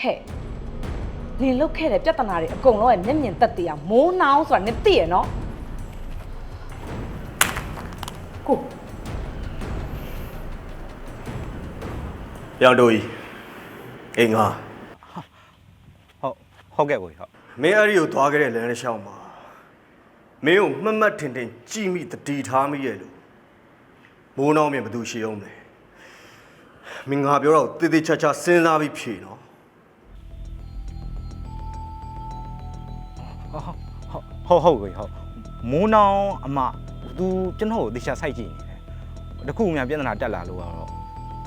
ဟဲ့နင်လုတ်ခဲ့တဲ့ပြဿနာတွေအကုန်လုံးရဲ့မျက်မြင်သက်သေအောင်မိုးနှောင်းဆိုတာနင်သိရနော်ကိုပြောင်တို့ကြီးအင်္ဂါဟုတ်ဟုတ်ကဲ့ကိုကြီးဟုတ်မင်းအဲ့ဒီကိုသွားခဲ့တဲ့လမ်းတစ်လျှောက်မှာမင်းကိုမှတ်မှတ်ထင်ထင်ကြည်မိတတိထားမိရဲ့လို့မိုးနှောင်းမြင်ဘသူရှိအောင်လဲမင်းငါပြောတော့တေးသေးချာချာစဉ်းစားပြီးဖြေနော် ဟုတ်ဟုတ်ကိုကြီးဟုတ်မိုးနောင်အမ तू ကျွန်တော်ကိုတေချာစိုက်ကြည့်နေတယ်တခုမှပြဿနာတက်လာလို့ကတော့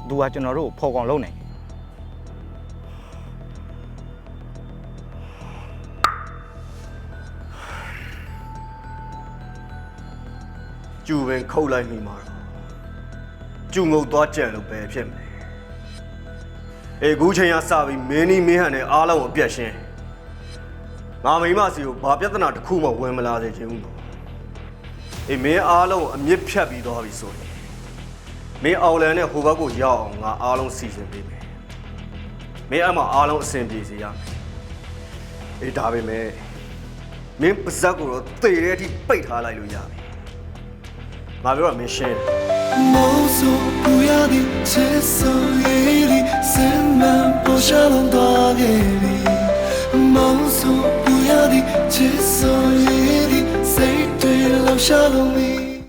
तू ကကျွန်တော်တို့ကိုဖော်ကောင်လုပ်နိုင်တယ်ကျူပင်ခုတ်လိုက်မိမှာတော့ကျူငုတ်သွားကြံလို့ပဲဖြစ်မယ်အေးခုချိန်ကစပြီးမင်းနီးမင်းဟန်နဲ့အားလုံးကိုအပြတ်ရှင်း ငါမိမစီကိုဘာပြဿနာတစ်ခုမှဝင်မလာစေချင်ဘူးနော်အေးမင်းအားလုံးကိုအမြင့်ဖြတ်ပြီးသွားပြီဆိုရင်မင်းအောင်လန်နဲ့ဟိုဘက်ကိုရောက်အောင်ငါအားလုံးစီစဉ်ပေးမယ်မင်းအမှအားလုံးအဆင်ပြေစေရမယ်အေးဒါပဲမဲ့မင်းပါဇက်ကိုတော့တေတဲ့အထိပိတ်ထားလိုက်လို့ရပြီငါပြောတာမင်းရှင်းတယ် 梦诉不要你，接受一粒，三万不下龙多给你。梦诉 သည်ချစ်စွန်ရည်သည်စိတ်တွေလောက်ရှာလို့မီ